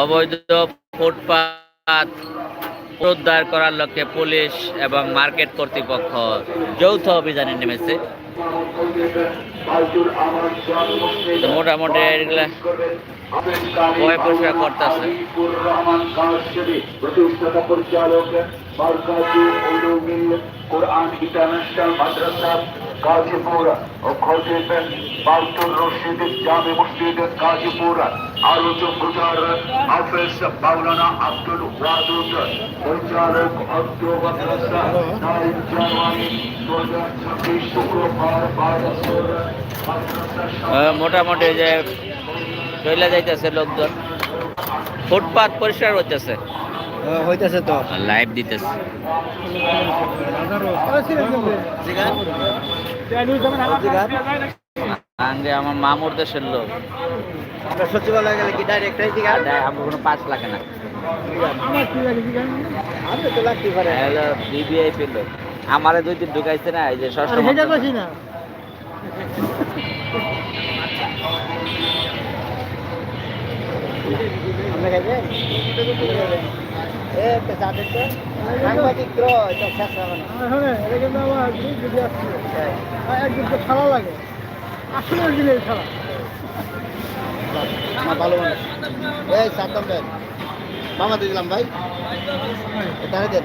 অবৈধ ফুটপাত উদ্ধার করার লক্ষ্যে পুলিশ এবং মার্কেট কর্তৃপক্ষ যৌথ অভিযানে নেমেছে। মোটামুটি এগুলা কোরআন ইন্টারন্যাশনাল মাদ্রাসা গাজীপুর ও খতিব বাউতুর রশিদ জামে মসজিদ গাজীপুর। আলোচক গুজার হাফেজ মাওলানা আব্দুল ওয়াদুদ, পরিচালক অর্থ মাদ্রাসা নয় জানুয়ারি দু হাজার ছাব্বিশ শুক্রবার বারোশোর মোটামুটি যে চলে যাইতেছে লোকজন। ফুটপাত পরিষ্কার হইতেছে। হইতেছে তো। লাইভ দিতেছে। আমার মামুর দেশের লোক। সচিবালয় গেলে কি ডাইরেক্ট আমার কোনো পাস লাগে না। আমারে দুই দিন ঢুকাইছে না এই যে ষষ্ঠ না। হ্যাঁ আসছে। একদিন তো খেলা লাগে। আসলে দিনের খেলা ভালো মানুষ এই সাতম মামা দিলাম ভাই। এটা দেন।